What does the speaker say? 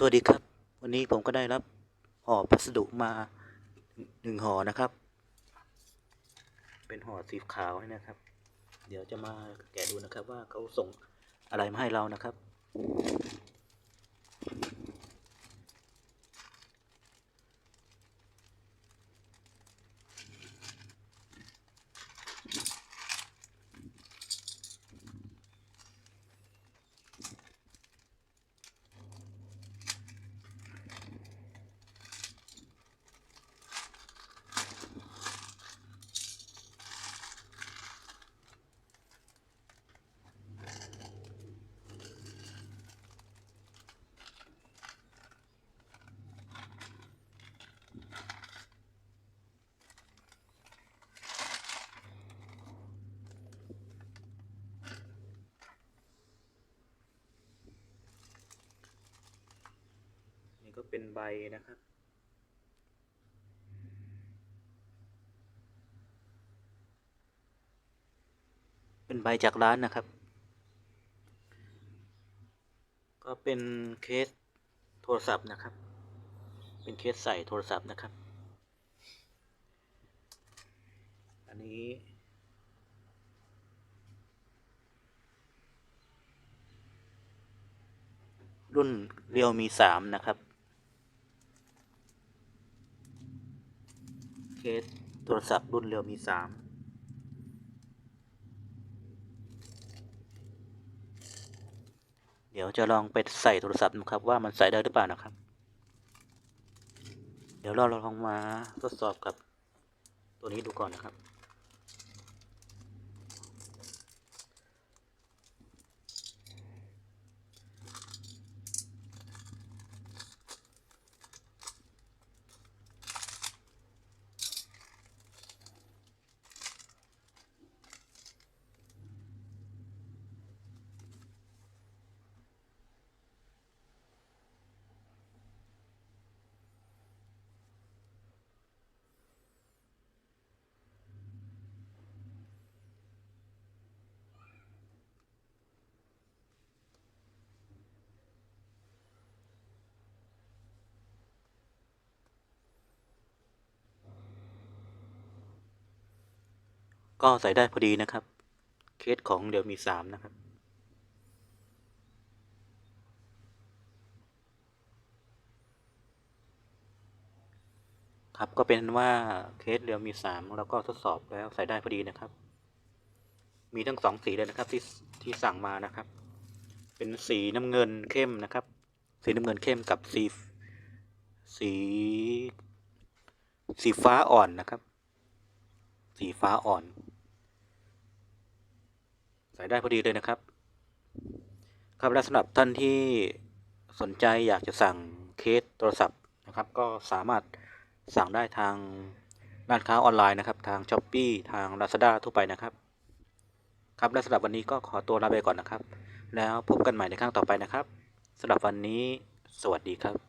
สวัสดีครับ วันนี้ผมก็ได้รับห่อพัสดุมาหนึ่งห่อนะครับ เป็นห่อสีขาวนะครับ เดี๋ยวจะมาแกะดูนะครับว่าเขาส่งอะไรมาให้เรานะครับ ก็เป็นใบนะครับ เป็นใบจากร้านนะครับ ก็เป็นเคสโทรศัพท์นะครับ เป็นเคสใส่โทรศัพท์นะครับ อันนี้รุ่นเรียวมีสามนะครับ เค สโทรศัพท์รุ่นเร็วมีสามเดี๋ยวจะลองไปใส่โทรศัพท์นะครับว่ามันใส่ได้หรือเปล่านะครับ เดี๋ยวเราลองมาทดสอบกับตัวนี้ดูก่อนนะครับ ก็ใส่ได้พอดีนะครับ เคสของเดี๋ยวมีสามนะครับ ครับก็เป็นว่าเคสเดียวมีสามแล้วก็ทดสอบแล้วใส่ได้พอดีนะครับ มีทั้งสองสีเลยนะครับที่ที่สั่งมานะครับ เป็นสีน้ำเงินเข้มนะครับ สีน้ำเงินเข้มกับสีสีสีฟ้าอ่อนนะครับ สีฟ้าอ่อน ใส่ได้พอดีเลยนะครับ ครับและสำหรับท่านที่สนใจอยากจะสั่งเคสโทรศัพท์นะครับ ก็สามารถสั่งได้ทางร้านค้าออนไลน์นะครับ ทาง s h อ p e e ทาง Lazada ทั่วไปนะครับ ครับและสำหรับวันนี้ก็ขอตัวลาไปก่อนนะครับ แล้วพบกันใหม่ในครั้งต่อไปนะครับสำหรับวันนี้ สวัสดีครับ